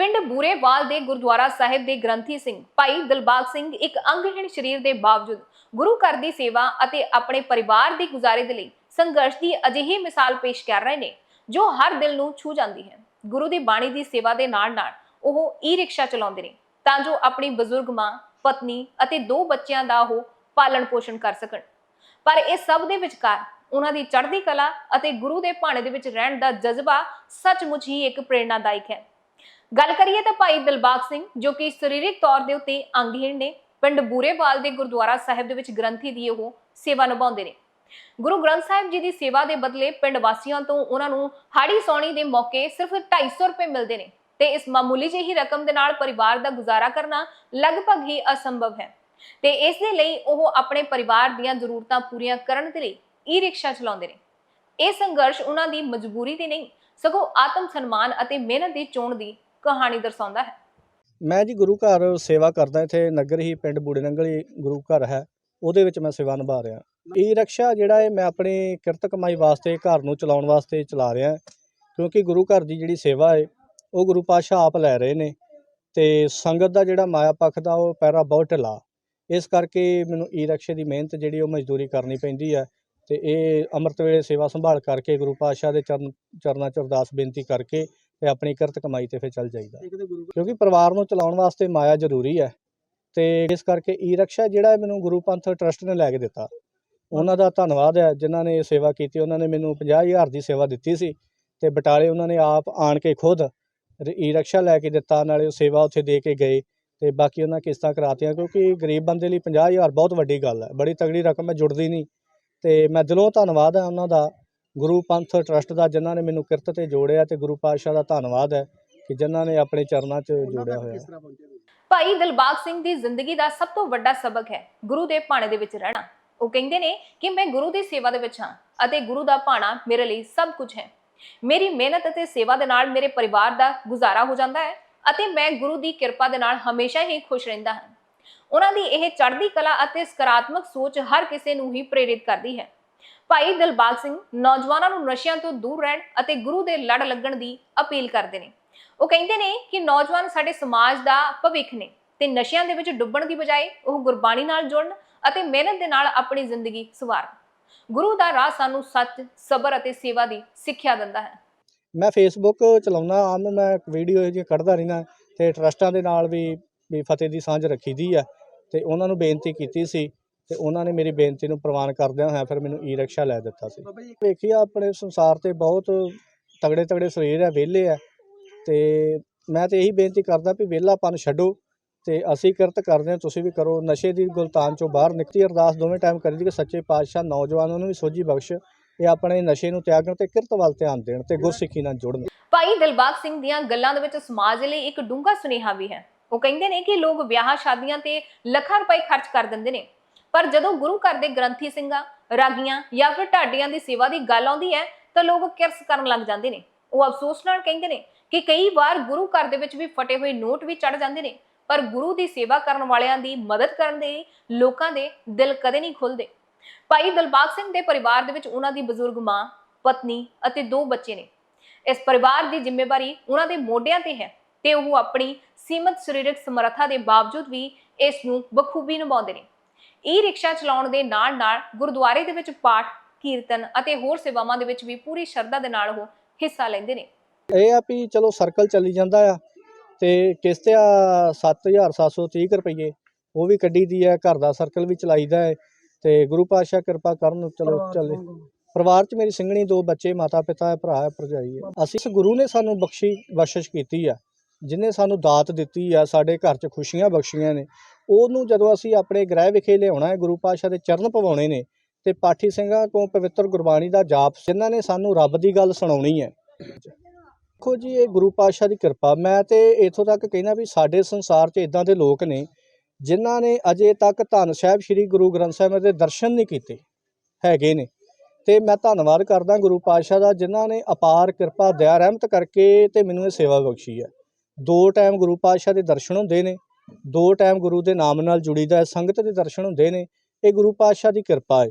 ਪਿੰਡ ਬੂਰੇਵਾਲ ਦੇ ਗੁਰਦੁਆਰਾ ਸਾਹਿਬ ਦੇ ਗ੍ਰੰਥੀ ਸਿੰਘ ਭਾਈ ਦਿਲਬਾਗ ਸਿੰਘ ਇੱਕ ਅੰਗਹੀਣ ਸਰੀਰ ਦੇ ਬਾਵਜੂਦ ਗੁਰੂ ਘਰ ਦੀ ਸੇਵਾ ਅਤੇ ਆਪਣੇ ਪਰਿਵਾਰ ਦੀ ਗੁਜ਼ਾਰੇ ਦੇ ਲਈ ਸੰਘਰਸ਼ ਦੀ ਅਜਿਹੀ ਮਿਸਾਲ ਪੇਸ਼ ਕਰ ਰਹੇ ਨੇ, ਜੋ ਹਰ ਦਿਲ ਨੂੰ ਛੂ ਜਾਂਦੀ ਹੈ। ਗੁਰੂ ਦੀ ਬਾਣੀ ਦੀ ਸੇਵਾ ਦੇ ਨਾਲ-ਨਾਲ ਉਹ ਈ ਰਿਕਸ਼ਾ ਚਲਾਉਂਦੇ ਨੇ, ਤਾਂ ਜੋ ਆਪਣੀ ਬਜ਼ੁਰਗ ਮਾਂ, ਪਤਨੀ ਅਤੇ ਦੋ ਬੱਚਿਆਂ ਦਾ ਉਹ ਪਾਲਣ ਪੋਸ਼ਣ ਕਰ ਸਕਣ। ਪਰ ਇਹ ਸਭ ਦੇ ਵਿਚਕਾਰ ਉਹਨਾਂ ਦੀ ਚੜ੍ਹਦੀ ਕਲਾ ਅਤੇ ਗੁਰੂ ਦੇ ਭਾਣੇ ਦੇ ਵਿੱਚ ਰਹਿਣ ਦਾ ਜਜ਼ਬਾ ਸੱਚਮੁੱਚ ਹੀ ਇੱਕ ਪ੍ਰੇਰਣਾਦਾਇਕ ਹੈ। ਗੱਲ ਕਰੀਏ ਤਾਂ ਭਾਈ ਦਿਲਬਾਗ ਸਿੰਘ, ਜੋ ਕਿ ਸਰੀਰਕ ਤੌਰ ਦੇ ਉੱਤੇ ਅੰਗਹੀਣ ਨੇ, ਪਿੰਡ ਬੂਰੇਵਾਲ ਦੇ ਗੁਰਦੁਆਰਾ ਸਾਹਿਬ ਦੇ ਵਿੱਚ ਗ੍ਰੰਥੀ ਦੀ ਉਹ ਸੇਵਾ ਨਿਭਾਉਂਦੇ ਨੇ। ਗੁਰੂ ਗ੍ਰੰਥ ਸਾਹਿਬ ਜੀ ਦੀ ਸੇਵਾ ਦੇ ਬਦਲੇ ਪਿੰਡ ਵਾਸੀਆਂ ਤੋਂ ਉਹਨਾਂ ਨੂੰ ਹਾੜੀ ਸੌਣੀ ਦੇ ਮੌਕੇ ਸਿਰਫ 250 ਰੁਪਏ ਮਿਲਦੇ ਨੇ ਤੇ ਇਸ ਮਾਮੂਲੀ ਜਿਹੀ ਰਕਮ ਦੇ ਨਾਲ ਪਰਿਵਾਰ ਦਾ ਗੁਜ਼ਾਰਾ ਕਰਨਾ ਲਗਭਗ ਹੀ ਅਸੰਭਵ ਹੈ। ਤੇ ਇਸ ਦੇ ਲਈ ਉਹ ਆਪਣੇ ਪਰਿਵਾਰ ਦੀਆਂ ਜ਼ਰੂਰਤਾਂ ਪੂਰੀਆਂ ਕਰਨ ਦੇ ਲਈ ਈ ਰਿਕਸ਼ਾ ਚਲਾਉਂਦੇ ਨੇ। ਇਹ ਸੰਘਰਸ਼ ਉਹਨਾਂ ਦੀ ਮਜਬੂਰੀ ਦੀ ਨਹੀਂ, ਸਗੋਂ ਆਤਮ ਸਨਮਾਨ ਅਤੇ ਮਿਹਨਤ ਦੀ ਚੋਣ ਦੀ ਕਹਾਣੀ ਦਰਸਾਉਂਦਾ ਹੈ। ਮੈਂ ਜੀ ਗੁਰੂ ਘਰ ਸੇਵਾ ਕਰਦਾ ਇੱਥੇ, ਨਗਰ ਹੀ ਪਿੰਡ ਬੂੜੇ ਨੰਗਲੀ ਗੁਰੂ ਘਰ ਹੈ, ਉਹਦੇ ਵਿੱਚ ਮੈਂ ਸੇਵਾ ਨਿਭਾ ਰਿਹਾ। ਈ ਰਿਕਸ਼ਾ ਜਿਹੜਾ ਹੈ ਮੈਂ ਆਪਣੀ ਕਿਰਤ ਕਮਾਈ ਵਾਸਤੇ, ਘਰ ਨੂੰ ਚਲਾਉਣ ਵਾਸਤੇ ਚਲਾ ਰਿਹਾ, ਕਿਉਂਕਿ ਗੁਰੂ ਘਰ ਦੀ ਜਿਹੜੀ ਸੇਵਾ ਹੈ ਉਹ ਗੁਰੂ ਪਾਤਸ਼ਾਹ ਆਪ ਲੈ ਰਹੇ ਨੇ ਤੇ ਸੰਗਤ ਦਾ ਜਿਹੜਾ ਮਾਇਆ ਪੱਖ ਦਾ ਉਹ ਪੈਰਾ ਬਹੁਤ ਢਿੱਲਾ। ਇਸ ਕਰਕੇ ਮੈਨੂੰ ਈ ਰਿਕਸ਼ੇ ਦੀ ਮਿਹਨਤ ਜਿਹੜੀ ਉਹ ਮਜ਼ਦੂਰੀ ਕਰਨੀ ਪੈਂਦੀ ਹੈ ਤੇ ਇਹ ਅੰਮ੍ਰਿਤ ਵੇਲੇ ਸੇਵਾ ਸੰਭਾਲ ਕਰਕੇ ਗੁਰੂ ਪਾਤਸ਼ਾਹ ਦੇ ਚਰਨ, ਚਰਨਾਂ 'ਚ ਅਰਦਾਸ ਬੇਨਤੀ ਕਰਕੇ ਤੇ ਆਪਣੀ ਕਿਰਤ ਕਮਾਈ ਤੇ ਫਿਰ ਚੱਲ ਜਾਈਦਾ। ਕਿਉਂਕਿ ਪਰਿਵਾਰ ਨੂੰ ਚਲਾਉਣ ਵਾਸਤੇ ਮਾਇਆ ਜ਼ਰੂਰੀ ਹੈ ਤੇ ਇਸ ਕਰਕੇ ਈ ਰਿਕਸ਼ਾ ਜਿਹੜਾ ਮੈਨੂੰ ਗੁਰੂ ਪੰਥ ਟਰਸਟ ਨੇ ਲੈ ਕੇ ਦਿੱਤਾ। ਉਹਨਾਂ ਦਾ ਧੰਨਵਾਦ ਹੈ ਜਿਨ੍ਹਾਂ ਨੇ ਇਹ ਸੇਵਾ ਕੀਤੀ ਉਹਨਾਂ ਨੇ ਮੈਨੂੰ 50000 ਦੀ ਸੇਵਾ ਦਿੱਤੀ ਸੀ ਤੇ ਬਟਾਲੇ ਉਹਨਾਂ ਨੇ ਆਪ ਆਣ ਕੇ ਖੁਦ ਈ ਰਿਕਸ਼ਾ ਲੈ ਕੇ ਦਿੱਤਾ ਨਾਲੇ ਉਹ ਸੇਵਾ ਉੱਥੇ ਦੇ ਕੇ ਗਏ ਤੇ ਬਾਕੀ ਉਹਨਾਂ ਕਿਸ਼ਤਾਂ ਕਰਾਤੀਆਂ ਕਿਉਂਕਿ ਗਰੀਬ ਬੰਦੇ ਲਈ 50000 ਬਹੁਤ ਵੱਡੀ ਗੱਲ ਹੈ। ਬੜੀ ਤਗੜੀ ਰਕਮ ਹੈ ਜੁੜਦੀ ਨਹੀਂ ਤੇ ਮੈਂ ਦਿਲੋਂ ਧੰਨਵਾਦ ਹੈ ਉਹਨਾਂ ਦਾ ਗੁਰੂ ਪੰਥ ਟਰਸਟ ਦਾ ਜਿਨ੍ਹਾਂ ਨੇ ਮੈਨੂੰ ਕਿਰਤ ਤੇ ਜੋੜਿਆ ਤੇ ਗੁਰੂ ਪਾਤਸ਼ਾਹ ਦਾ ਧੰਨਵਾਦ ਹੈ ਕਿ ਜਿਨ੍ਹਾਂ ਨੇ ਆਪਣੇ ਚਰਨਾਂ 'ਚ ਜੋੜਿਆ ਹੋਇਆ। ਭਾਈ ਦਿਲਬਾਗ ਸਿੰਘ ਦੀ ਜ਼ਿੰਦਗੀ ਦਾ ਸਭ ਤੋਂ ਵੱਡਾ ਸਬਕ ਹੈ ਗੁਰੂ ਦੇ ਭਾਣੇ ਦੇ ਵਿੱਚ ਰਹਿਣਾ। ਉਹ ਕਹਿੰਦੇ ਨੇ ਕਿ ਮੈਂ ਗੁਰੂ ਦੀ ਸੇਵਾ ਦੇ ਵਿੱਚ ਹਾਂ ਅਤੇ ਗੁਰੂ ਦਾ ਭਾਣਾ ਮੇਰੇ ਲਈ ਸਭ ਕੁਝ ਹੈ। ਮੇਰੀ ਮਿਹਨਤ ਅਤੇ ਸੇਵਾ ਦੇ ਨਾਲ ਮੇਰੇ ਪਰਿਵਾਰ ਦਾ ਗੁਜ਼ਾਰਾ ਹੋ ਜਾਂਦਾ ਹੈ ਅਤੇ ਮੈਂ ਗੁਰੂ ਦੀ ਕਿਰਪਾ ਦੇ ਨਾਲ ਹਮੇਸ਼ਾ ਹੀ ਖੁਸ਼ ਰਹਿੰਦਾ ਹਾਂ। ਉਹਨਾਂ ਦੀ ਇਹ ਚੜ੍ਹਦੀ ਕਲਾ ਅਤੇ ਸਕਾਰਾਤਮਕ ਸੋਚ ਹਰ ਕਿਸੇ ਨੂੰ ਹੀ ਪ੍ਰੇਰਿਤ ਕਰਦੀ ਹੈ। ਭਾਈ ਦਿਲਬਾਗ ਸਿੰਘ ਨੌਜਵਾਨਾਂ ਨੂੰ ਨਸ਼ਿਆਂ ਤੋਂ ਦੂਰ ਰਹਿਣ ਅਤੇ ਗੁਰੂ ਦੇ ਲੜ ਲੱਗਣ ਦੀ ਅਪੀਲ ਕਰਦੇ ਨੇ। ਉਹ ਕਹਿੰਦੇ ਨੇ ਕਿ ਨੌਜਵਾਨ ਸਾਡੇ ਸਮਾਜ ਦਾ ਭਵਿੱਖ ਨੇ ਤੇ ਨਸ਼ਿਆਂ ਦੇ ਵਿੱਚ ਡੁੱਬਣ ਦੀ ਬਜਾਏ ਉਹ ਗੁਰਬਾਣੀ ਨਾਲ ਜੁੜਨ ਅਤੇ ਮਿਹਨਤ ਦੇ ਨਾਲ ਆਪਣੀ ਜ਼ਿੰਦਗੀ ਸਵਾਰਨ। ਗੁਰੂ ਦਾ ਰਾਹ ਸਾਨੂੰ ਸੱਚ, ਸਬਰ ਅਤੇ ਸੇਵਾ ਦੀ ਸਿੱਖਿਆ ਦਿੰਦਾ ਹੈ। ਮੈਂ ਫੇਸਬੁੱਕ ਚਲਾਉਣਾ ਆਮ ਮੈਂ ਵੀਡੀਓ ਇਹ ਕੱਢਦਾ ਰਹਿਣਾ ਤੇ ਟਰਸਟਾਂ ਦੇ ਨਾਲ ਵੀ ਵੀ ਫਤਿਹ ਦੀ ਸਾਂਝ ਰੱਖੀ ਦੀ ਆ ਤੇ ਉਹਨਾਂ ਨੂੰ ਬੇਨਤੀ ਕੀਤੀ ਸੀ ਤੇ ਉਹਨਾਂ ਨੇ ਮੇਰੀ ਬੇਨਤੀ ਨੂੰ ਪ੍ਰਵਾਨ ਕਰਦਿਆਂ ਹੋਇਆ ਫਿਰ ਮੈਨੂੰ ਈ ਰਿਕਸ਼ਾ ਲੈ ਦਿੱਤਾ ਸੀ। ਵੇਖੀ ਆਪਣੇ ਸੰਸਾਰ ਤੇ ਬਹੁਤ ਤਗੜੇ ਤਗੜੇ ਸਰੀਰ ਆ ਵਿਹਲੇ ਆ। ਤੇ ਮੈਂ ਤੇ ਇਹੀ ਬੇਨਤੀ ਕਰਦਾ ਵੀ ਵਿਹਲਾਪਨ ਛੱਡੋ ਤੇ ਅਸੀਂ ਕਿਰਤ ਕਰਦੇ ਹਾਂ ਤੁਸੀਂ ਵੀ ਕਰੋ। ਨਸ਼ੇ ਦੀ ਗੁਲਤਾਨ ਚੋਂ ਬਾਹਰ ਨਿਕਲੀ। ਅਰਦਾਸ ਦੋਵੇਂ ਟਾਈਮ ਕਰੀਦੀ ਕਿ ਸੱਚੇ ਪਾਤਸ਼ਾਹ ਨੌਜਵਾਨਾਂ ਨੂੰ ਵੀ ਸੋਝੀ ਬਖਸ਼। ਇਹ ਆਪਣੇ ਨਸ਼ੇ ਨੂੰ ਤਿਆਗਣ ਤੇ ਕਿਰਤ ਵੱਲ ਧਿਆਨ ਦੇਣ ਤੇ ਗੁਰਸਿੱਖੀ ਨਾਲ ਜੁੜਨ। ਭਾਈ ਦਿਲਬਾਗ ਸਿੰਘ ਦੀਆਂ ਗੱਲਾਂ ਦੇ ਵਿੱਚ ਸਮਾਜ ਲਈ ਇੱਕ ਡੂੰਘਾ ਸੁਨੇਹਾ ਵੀ ਹੈ। ਉਹ ਕਹਿੰਦੇ ਨੇ ਕਿ ਲੋਕ ਵਿਆਹ ਸ਼ਾਦੀਆਂ ਤੇ ਲੱਖਾਂ ਰੁਪਏ ਖਰਚ ਕਰ ਦਿੰਦੇ ਨੇ। ਪਰ ਜਦੋਂ ਗੁਰੂ ਘਰ ਦੇ ਗ੍ਰੰਥੀ ਸਿੰਘਾਂ, ਰਾਗੀਆਂ ਜਾਂ ਫਿਰ ਢਾਡੀਆਂ ਦੀ ਸੇਵਾ ਦੀ ਗੱਲ ਆਉਂਦੀ ਹੈ, ਤਾਂ ਲੋਕ ਕਿਰਸ ਕਰਨ ਲੱਗ ਜਾਂਦੇ ਨੇ। ਉਹ ਅਫਸੋਸ ਨਾਲ ਕਹਿੰਦੇ ਨੇ ਕਿ ਕਈ ਵਾਰ ਗੁਰੂ ਘਰ ਦੇ ਵਿੱਚ ਵੀ ਫਟੇ ਹੋਏ ਨੋਟ ਵੀ ਚੜ ਜਾਂਦੇ ਨੇ, ਪਰ ਗੁਰੂ ਦੀ ਸੇਵਾ ਕਰਨ ਵਾਲਿਆਂ ਦੀ ਮਦਦ ਕਰਨ ਦੇ ਲੋਕਾਂ ਦੇ ਦਿਲ ਕਦੇ ਨਹੀਂ ਖੁੱਲਦੇ। ਭਾਈ ਦਿਲਬਾਗ ਸਿੰਘ ਦੇ ਪਰਿਵਾਰ ਦੇ ਵਿੱਚ ਉਹਨਾਂ ਦੀ ਬਜ਼ੁਰਗ ਮਾਂ, ਪਤਨੀ ਅਤੇ ਦੋ ਬੱਚੇ ਨੇ। ਇਸ ਪਰਿਵਾਰ ਦੀ ਜ਼ਿੰਮੇਵਾਰੀ ਉਹਨਾਂ ਦੇ ਮੋਢਿਆਂ ਤੇ ਹੈ ਤੇ ਉਹ ਆਪਣੀ ਸੀਮਤ ਸਰੀਰਕ ਸਮਰੱਥਾ ਦੇ ਬਾਵਜੂਦ ਵੀ ਇਸ ਨੂੰ ਬਖੂਬੀ ਨਿਭਾਉਂਦੇ ਨੇ। ਈ ਰਿਕਸ਼ਾ ਚਲਾਉਣ ਦੇ ਨਾਲ-ਨਾਲ ਗੁਰਦੁਆਰੇ ਦੇ ਵਿੱਚ ਪਾਠ ਕੀਰਤਨ ਅਤੇ ਹੋਰ ਸੇਵਾਵਾਂ ਦੇ ਵਿੱਚ ਵੀ ਪੂਰੀ ਸ਼ਰਧਾ ਦੇ ਨਾਲ ਉਹ ਹਿੱਸਾ ਲੈਂਦੇ ਨੇ। ਇਹ ਆ ਵੀ ਚਲੋ ਸਰਕਲ ਚੱਲੀ ਜਾਂਦਾ ਆ ਤੇ ਕਿਸ਼ਤ ਆ 7730 ਰੁਪਏ ਉਹ ਵੀ ਕੱਢੀ ਦੀ ਹੈ ਘਰ ਦਾ ਸਰਕਲ ਵੀ ਚਲਾਈਦਾ ਹੈ ਤੇ ਗੁਰੂ ਪਾਤਸ਼ਾਹ ਕਿਰਪਾ ਕਰਨ ਚਲੋ ਚੱਲੇ। ਪਰਿਵਾਰ 'ਚ ਮੇਰੀ ਸਿੰਘਣੀ ਦੋ ਬੱਚੇ ਮਾਤਾ ਪਿਤਾ ਹੈ ਭਰਾ ਹੈ ਭਰਜਾਈ ਹੈ ਅਸੀਂ ਇਸ ਗੁਰੂ ਨੇ ਸਾਨੂੰ ਬਖਸ਼ੀ ਬਖਸ਼ਿਸ਼ ਕੀਤੀ ਆ ਜਿਨੇ ਸਾਨੂੰ ਦਾਤ ਦਿੱਤੀ ਆ ਸਾਡੇ ਘਰ 'ਚ ਖੁਸ਼ੀਆਂ ਬਖਸ਼ੀਆਂ ਨੇ। ਉਹਨੂੰ ਜਦੋਂ ਅਸੀਂ ਆਪਣੇ ਗ੍ਰਹਿ ਵਿਖੇ ਲਿਆਉਣਾ ਹੈ, ਗੁਰੂ ਪਾਤਸ਼ਾਹ ਦੇ ਚਰਨ ਪਵਾਉਣੇ ਨੇ ਤੇ ਪਾਠੀ ਸਿੰਘਾਂ ਤੋਂ ਪਵਿੱਤਰ ਗੁਰਬਾਣੀ ਦਾ ਜਾਪ ਜਿਨ੍ਹਾਂ ਨੇ ਸਾਨੂੰ ਰੱਬ ਦੀ ਗੱਲ ਸੁਣਾਉਣੀ ਹੈ। ਦੇਖੋ ਜੀ, ਇਹ ਗੁਰੂ ਪਾਤਸ਼ਾਹ ਦੀ ਕਿਰਪਾ, ਮੈਂ ਤੇ ਇਥੋਂ ਤੱਕ ਕਹਿਣਾ ਵੀ ਸਾਡੇ ਸੰਸਾਰ 'ਚ ਇਦਾਂ ਦੇ ਲੋਕ ਨੇ ਜਿਨ੍ਹਾਂ ਨੇ ਅਜੇ ਤੱਕ ਧੰਨ ਸਾਹਿਬ ਸ੍ਰੀ ਗੁਰੂ ਗ੍ਰੰਥ ਸਾਹਿਬ ਦੇ ਦਰਸ਼ਨ ਨਹੀਂ ਕੀਤੇ, ਹੈਗੇ ਨੇ। ਤੇ ਮੈਂ ਧੰਨਵਾਦ ਕਰਦਾ ਗੁਰੂ ਪਾਤਸ਼ਾਹ ਦਾ ਜਿਨ੍ਹਾਂ ਨੇ ਅਪਾਰ ਕਿਰਪਾ, ਦਇਆ ਰਹਿਮਤ ਕਰਕੇ ਤੇ ਮੈਨੂੰ ਇਹ ਸੇਵਾ ਬਖਸ਼ੀ ਹੈ। ਦੋ ਟਾਈਮ ਗੁਰੂ ਪਾਤਸ਼ਾਹ ਦੇ ਦਰਸ਼ਨ ਹੁੰਦੇ ਨੇ ਦੋ ਟਾਈਮ ਗੁਰੂ ਦੇ ਨਾਮ ਨਾਲ ਜੁੜੀਦਾ ਹੈ ਸੰਗਤ ਦੇ ਦਰਸ਼ਨ ਹੁੰਦੇ ਨੇ ਇਹ ਗੁਰੂ ਪਾਤਸ਼ਾਹ ਦੀ ਕਿਰਪਾ ਹੈ।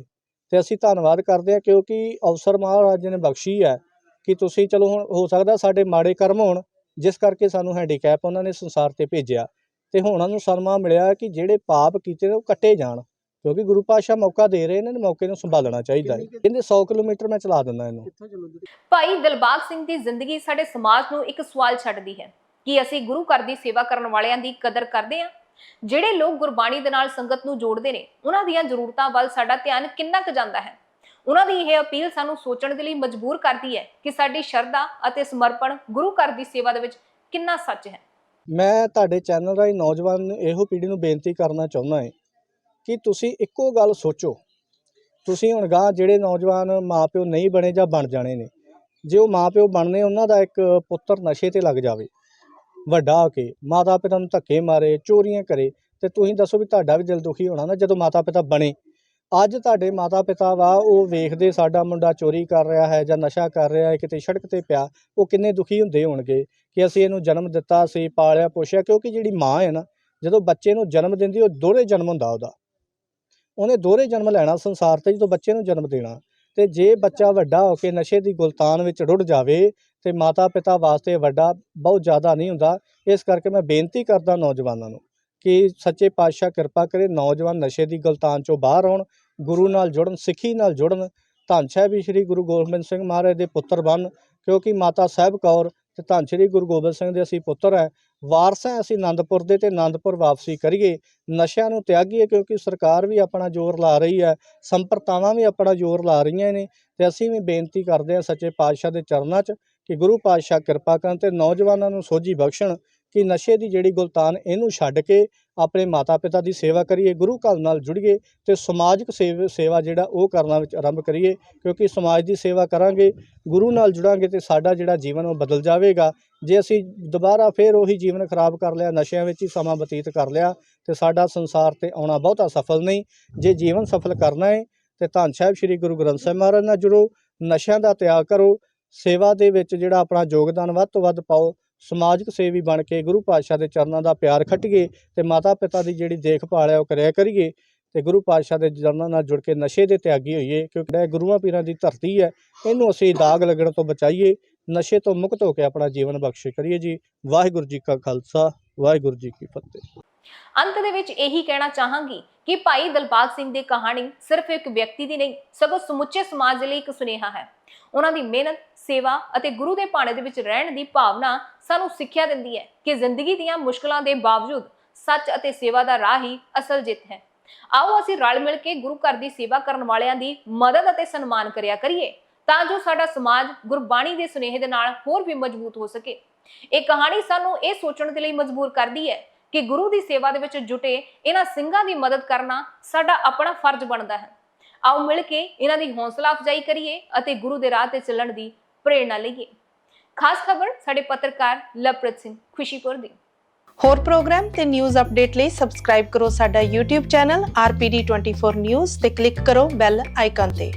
ਤੇ ਅਸੀਂ ਧੰਨਵਾਦ ਕਰਦੇ ਹਾਂ ਕਿਉਂਕਿ ਅਵਸਰ ਮਹਾਰਾਜ ਜੀ ਨੇ ਬਖਸ਼ੀ ਹੈ ਕਿ ਤੁਸੀਂ ਚਲੋ ਹੁਣ ਹੋ ਸਕਦਾ ਸਾਡੇ ਮਾੜੇ ਕਰਮ ਹੋਣ ਜਿਸ ਕਰਕੇ ਸਾਨੂੰ ਹੈਂਡੀਕੈਪ ਉਹਨਾਂ ਨੇ ਸੰਸਾਰ ਤੇ ਭੇਜਿਆ। ਤੇ ਹੁਣ ਸਾਨੂੰ ਸਨਮਾ ਮਿਲਿਆ ਕਿ ਜਿਹੜੇ ਪਾਪ ਕੀਤੇ ਨੇ ਉਹ ਕੱਟੇ ਜਾਣ ਕਿਉਂਕਿ ਗੁਰੂ ਪਾਤਸ਼ਾਹ ਮੌਕਾ ਦੇ ਰਹੇ ਨੇ ਮੌਕੇ ਨੂੰ ਸੰਭਾਲਣਾ ਚਾਹੀਦਾ ਹੈ। ਕਹਿੰਦੇ 100 ਕਿਲੋਮੀਟਰ ਮੈਂ ਚਲਾ ਦਿੰਦਾ ਇਹਨੂੰ। ਭਾਈ ਦਿਲਬਾਗ ਸਿੰਘ ਦੀ ਜ਼ਿੰਦਗੀ ਸਾਡੇ ਸਮਾਜ ਨੂੰ ਇੱਕ ਸਵਾਲ ਛੱਡਦੀ ਹੈ। ਕਿ ਅਸੀਂ ਗੁਰੂ ਘਰ ਦੀ ਸੇਵਾ ਕਰਨ ਵਾਲਿਆਂ ਦੀ ਕਦਰ ਕਰਦੇ ਹਾਂ। ਜਿਹੜੇ ਲੋਕ ਗੁਰਬਾਣੀ ਦੇ ਨਾਲ ਸੰਗਤ ਨੂੰ ਜੋੜਦੇ ਨੇ, ਉਹਨਾਂ ਦੀਆਂ ਜ਼ਰੂਰਤਾਂ ਵੱਲ ਸਾਡਾ ਧਿਆਨ ਕਿੰਨਾ ਕੁ ਜਾਂਦਾ ਹੈ? ਉਹਨਾਂ ਦੀ ਇਹ ਅਪੀਲ ਸਾਨੂੰ ਸੋਚਣ ਦੇ ਲਈ ਮਜਬੂਰ ਕਰਦੀ ਹੈ ਕਿ ਸਾਡੀ ਸ਼ਰਧਾ ਅਤੇ ਸਮਰਪਣ ਗੁਰੂ ਘਰ ਦੀ ਸੇਵਾ ਦੇ ਵਿੱਚ ਕਿੰਨਾ ਸੱਚ ਹੈ। ਮੈਂ ਤੁਹਾਡੇ ਚੈਨਲ ਰਾਹੀਂ ਨੌਜਵਾਨ ਨੂੰ ਇਹੋ ਪੀੜ੍ਹੀ ਨੂੰ ਬੇਨਤੀ ਕਰਨਾ ਚਾਹੁੰਦਾ ਹਾਂ ਕਿ ਤੁਸੀਂ ਇੱਕੋ ਗੱਲ ਸੋਚੋ। ਤੁਸੀਂ ਹੁਣ ਗਾਂ ਜਿਹੜੇ ਨੌਜਵਾਨ ਮਾਪਿਓ ਨਹੀਂ ਬਣੇ ਜਾਂ ਬਣ ਜਾਣੇ ਨੇ, ਜੇ ਉਹ ਮਾਪਿਓ ਬਣਨੇ, ਉਹਨਾਂ ਦਾ ਇੱਕ ਪੁੱਤਰ ਨਸ਼ੇ ਤੇ ਲੱਗ ਜਾਵੇ। ਵੱਡਾ ਹੋ ਕੇ ਮਾਤਾ ਪਿਤਾ ਨੂੰ ਧੱਕੇ ਮਾਰੇ, ਚੋਰੀਆਂ ਕਰੇ, ਤੇ ਤੁਸੀਂ ਦੱਸੋ ਵੀ ਤੁਹਾਡਾ ਵੀ ਦਿਲ ਦੁਖੀ ਹੋਣਾ ਨਾ ਜਦੋਂ ਮਾਤਾ ਪਿਤਾ ਬਣੇ। ਅੱਜ ਤੁਹਾਡੇ ਮਾਤਾ ਪਿਤਾ ਵਾ, ਉਹ ਵੇਖਦੇ ਸਾਡਾ ਮੁੰਡਾ ਚੋਰੀ ਕਰ ਰਿਹਾ ਹੈ ਜਾਂ ਨਸ਼ਾ ਕਰ ਰਿਹਾ ਹੈ, ਕਿਤੇ ਸੜਕ ਤੇ ਪਿਆ, ਉਹ ਕਿੰਨੇ ਦੁਖੀ ਹੁੰਦੇ ਹੋਣਗੇ ਕਿ ਅਸੀਂ ਇਹਨੂੰ ਜਨਮ ਦਿੱਤਾ ਸੀ ਪਾਲਿਆ, ਪੋਸ਼ਿਆ, ਕਿਉਂਕਿ ਜਿਹੜੀ ਮਾਂ ਹੈ ਨਾ, ਜਦੋਂ ਬੱਚੇ ਨੂੰ ਜਨਮ ਦਿੰਦੀ, ਉਹ ਦੋਹਰੇ ਜਨਮ ਹੁੰਦਾ ਉਹਦਾ। ਉਹਨੇ ਦੋਹਰੇ ਜਨਮ ਲੈਣਾ ਸੰਸਾਰ ਤੇ ਜਦੋਂ ਬੱਚੇ ਨੂੰ ਜਨਮ ਦੇਣਾ, ਤੇ ਜੇ ਬੱਚਾ ਵੱਡਾ ਹੋ ਕੇ ਨਸ਼ੇ ਦੀ ਗੁਲਤਾਨ ਵਿੱਚ ਰੁੜ ਜਾਵੇ ਤੇ ਮਾਤਾ ਪਿਤਾ ਵਾਸਤੇ ਵੱਡਾ ਬਹੁਤ ਜ਼ਿਆਦਾ ਨਹੀਂ ਹੁੰਦਾ। ਇਸ ਕਰਕੇ ਮੈਂ ਬੇਨਤੀ ਕਰਦਾ ਨੌਜਵਾਨਾਂ ਨੂੰ ਕਿ ਸੱਚੇ ਪਾਤਸ਼ਾਹ ਕਿਰਪਾ ਕਰੇ, ਨੌਜਵਾਨ ਨਸ਼ੇ ਦੀ ਗਲਤਾਨ ਚੋਂ ਬਾਹਰ ਆਉਣ, ਗੁਰੂ ਨਾਲ ਜੁੜਨ, ਸਿੱਖੀ ਨਾਲ ਜੁੜਨ, ਧੰਨ ਸਾਹਿਬ ਵੀ ਸ੍ਰੀ ਗੁਰੂ ਗੋਬਿੰਦ ਸਿੰਘ ਮਹਾਰਾਜ ਦੇ ਪੁੱਤਰ ਬਣ, ਕਿਉਂਕਿ ਮਾਤਾ ਸਾਹਿਬ ਕੌਰ ਤੇ ਧੰਨ ਸ੍ਰੀ ਗੁਰੂ ਗੋਬਿੰਦ ਸਿੰਘ ਦੇ ਅਸੀਂ ਪੁੱਤਰ ਹੈ ਵਾਰਸ ਹੈ ਅਸੀਂ ਆਨੰਦਪੁਰ ਦੇ ਤੇ ਆਨੰਦਪੁਰ ਵਾਪਸੀ ਕਰੀਏ, ਨਸ਼ਿਆਂ ਨੂੰ ਤਿਆਗੀਏ ਕਿਉਂਕਿ ਸਰਕਾਰ ਵੀ ਆਪਣਾ ਜ਼ੋਰ ਲਾ ਰਹੀ ਹੈ ਸੰਪਰਤਾਵਾਂ ਵੀ ਆਪਣਾ ਜ਼ੋਰ ਲਾ ਰਹੀਆਂ ਨੇ ਤੇ ਅਸੀਂ ਵੀ ਬੇਨਤੀ ਕਰਦੇ ਹਾਂ ਸੱਚੇ ਪਾਤਸ਼ਾਹ ਦੇ ਚਰਨਾਂ 'ਚ ਕਿ ਗੁਰੂ ਪਾਤਸ਼ਾਹ ਕਿਰਪਾ ਕਰਨ ਤੇ ਨੌਜਵਾਨਾਂ ਨੂੰ ਸੋਝੀ ਬਖਸ਼ਣ ਕਿ ਨਸ਼ੇ ਦੀ ਜਿਹੜੀ ਗੁਲਤਾਨ ਇਹਨੂੰ ਛੱਡ ਕੇ ਆਪਣੇ ਮਾਤਾ ਪਿਤਾ ਦੀ ਸੇਵਾ ਕਰੀਏ, ਗੁਰੂ ਘਰ ਨਾਲ ਜੁੜੀਏ ਤੇ ਸਮਾਜਿਕ ਸੇਵ, ਸੇਵਾ ਜਿਹੜਾ ਉਹ ਕਰਨਾ ਵਿੱਚ ਆਰੰਭ ਕਰੀਏ, ਕਿਉਂਕਿ ਸਮਾਜ ਦੀ ਸੇਵਾ ਕਰਾਂਗੇ, ਗੁਰੂ ਨਾਲ ਜੁੜਾਂਗੇ ਤੇ ਸਾਡਾ ਜਿਹੜਾ ਜੀਵਨ ਉਹ ਬਦਲ ਜਾਵੇਗਾ। ਜੇ ਅਸੀਂ ਦੁਬਾਰਾ ਫੇਰ ਉਹੀ ਜੀਵਨ ਖਰਾਬ ਕਰ ਲਿਆ, ਨਸ਼ਿਆਂ ਵਿੱਚ ਹੀ ਸਮਾਂ ਬਤੀਤ ਕਰ ਲਿਆ, ਤੇ ਸਾਡਾ ਸੰਸਾਰ ਤੇ ਆਉਣਾ ਬਹੁਤਾ ਸਫਲ ਨਹੀਂ। ਜੇ ਜੀਵਨ ਸਫਲ ਕਰਨਾ ਹੈ ਤੇ ਧੰਨ ਸਾਹਿਬ ਸ੍ਰੀ ਗੁਰੂ ਗ੍ਰੰਥ ਸਾਹਿਬ ਮਹਾਰਾਜ ਨਾਲ ਜੁੜੋ, ਨਸ਼ਿਆਂ ਦਾ ਤਿਆਗ ਕਰੋ ਸੇਵਾ ਦੇ ਵਿੱਚ ਜਿਹੜਾ ਆਪਣਾ ਯੋਗਦਾਨ ਵੱਧ ਤੋਂ ਵੱਧ ਪਾਓ, ਸਮਾਜਿਕ ਸੇਵੀ ਬਣ ਕੇ ਗੁਰੂ ਪਾਤਸ਼ਾਹ ਦੇ ਚਰਨਾਂ ਦਾ ਪਿਆਰ ਖੱਟੀਏ ਤੇ ਮਾਤਾ ਪਿਤਾ ਦੀ ਜਿਹੜੀ ਦੇਖਭਾਲ ਹੈ ਉਹ ਕਰਿਆ ਕਰੀਏ ਤੇ ਗੁਰੂ ਪਾਤਸ਼ਾਹ ਦੇ ਚਰਨਾਂ ਨਾਲ ਜੁੜ ਕੇ ਨਸ਼ੇ ਦੇ ਤਿਆਗੀ ਹੋਈਏ, ਕਿਉਂਕਿ ਇਹ ਗੁਰੂਆਂ ਪੀਰਾਂ ਦੀ ਧਰਤੀ ਹੈ, ਇਹਨੂੰ ਅਸੀਂ ਦਾਗ ਲੱਗਣ ਤੋਂ ਬਚਾਈਏ, ਨਸ਼ੇ ਤੋਂ ਮੁਕਤ ਹੋ ਕੇ ਆਪਣਾ ਜੀਵਨ ਬਖਸ਼ ਕਰੀਏ ਜੀ। ਵਾਹਿਗੁਰੂ ਜੀ ਕਾ ਖਾਲਸਾ, ਵਾਹਿਗੁਰੂ ਜੀ ਕੀ ਫਤਿਹ। ਅੰਤ ਦੇ ਵਿੱਚ ਇਹੀ ਕਹਿਣਾ ਚਾਹਾਂਗੀ ਕਿ ਭਾਈ ਦਿਲਬਾਗ ਸਿੰਘ ਦੀ ਕਹਾਣੀ ਸਿਰਫ ਇੱਕ ਵਿਅਕਤੀ ਦੀ ਨਹੀਂ, ਸਗੋਂ ਸਮੁੱਚੇ ਸਮਾਜ ਲਈ ਇੱਕ ਸੁਨੇਹਾ ਹੈ। ਉਹਨਾਂ ਦੀ ਮਿਹਨਤ ਸੇਵਾ ਅਤੇ ਗੁਰੂ ਦੇ ਭਾਣੇ ਦੇ ਵਿੱਚ ਰਹਿਣ ਦੀ ਭਾਵਨਾ ਸਾਨੂੰ ਸਿੱਖਿਆ ਦਿੰਦੀ ਹੈ ਕਿ ਜ਼ਿੰਦਗੀ ਦੀਆਂ ਮੁਸ਼ਕਲਾਂ ਦੇ ਬਾਵਜੂਦ ਸੱਚ ਅਤੇ ਸੇਵਾ ਦਾ ਰਾਹ ਹੀ ਅਸਲ ਜਿੱਤ ਹੈ। ਆਓ ਅਸੀਂ ਰਲ ਮਿਲ ਕੇ ਗੁਰੂ ਘਰ ਦੀ ਸੇਵਾ ਕਰਨ ਵਾਲਿਆਂ ਦੀ ਮਦਦ ਅਤੇ ਸਨਮਾਨ ਕਰਿਆ ਕਰੀਏ ਤਾਂ ਜੋ ਸਾਡਾ ਸਮਾਜ ਗੁਰਬਾਣੀ ਦੇ ਸੁਨੇਹੇ ਦੇ ਨਾਲ ਹੋਰ ਵੀ ਮਜ਼ਬੂਤ ਹੋ ਸਕੇ। ਇਹ ਕਹਾਣੀ ਸਾਨੂੰ ਇਹ ਸੋਚਣ ਦੇ ਲਈ ਮਜਬੂਰ ਕਰਦੀ ਹੈ ਕਿ ਗੁਰੂ ਦੀ ਸੇਵਾ ਦੇ ਵਿੱਚ ਜੁਟੇ ਇਹਨਾਂ ਸਿੰਘਾਂ ਦੀ ਮਦਦ ਕਰਨਾ ਸਾਡਾ ਆਪਣਾ ਫਰਜ਼ ਬਣਦਾ ਹੈ। ਆਓ ਮਿਲ ਕੇ ਇਹਨਾਂ ਦੀ ਹੌਸਲਾ ਅਫਜ਼ਾਈ ਕਰੀਏ ਅਤੇ ਗੁਰੂ ਦੇ ਰਾਹ ਤੇ ਚੱਲਣ ਦੀ ਪ੍ਰੇਰਣਾ ਲਈਏ। ਖਾਸ ਖਬਰ ਸਾਡੇ ਪੱਤਰਕਾਰ ਲਵਪ੍ਰੀਤ ਸਿੰਘ ਖੁਸ਼ੀਪੁਰ ਦੀ। ਹੋਰ ਪ੍ਰੋਗਰਾਮ ਤੇ ਨਿਊਜ਼ ਅਪਡੇਟ ਲਈ ਸਬਸਕ੍ਰਾਈਬ ਕਰੋ ਸਾਡਾ YouTube ਚੈਨਲ RPD24 News ਤੇ ਕਲਿੱਕ ਕਰੋ ਬੈਲ ਆਈਕਨ ਤੇ।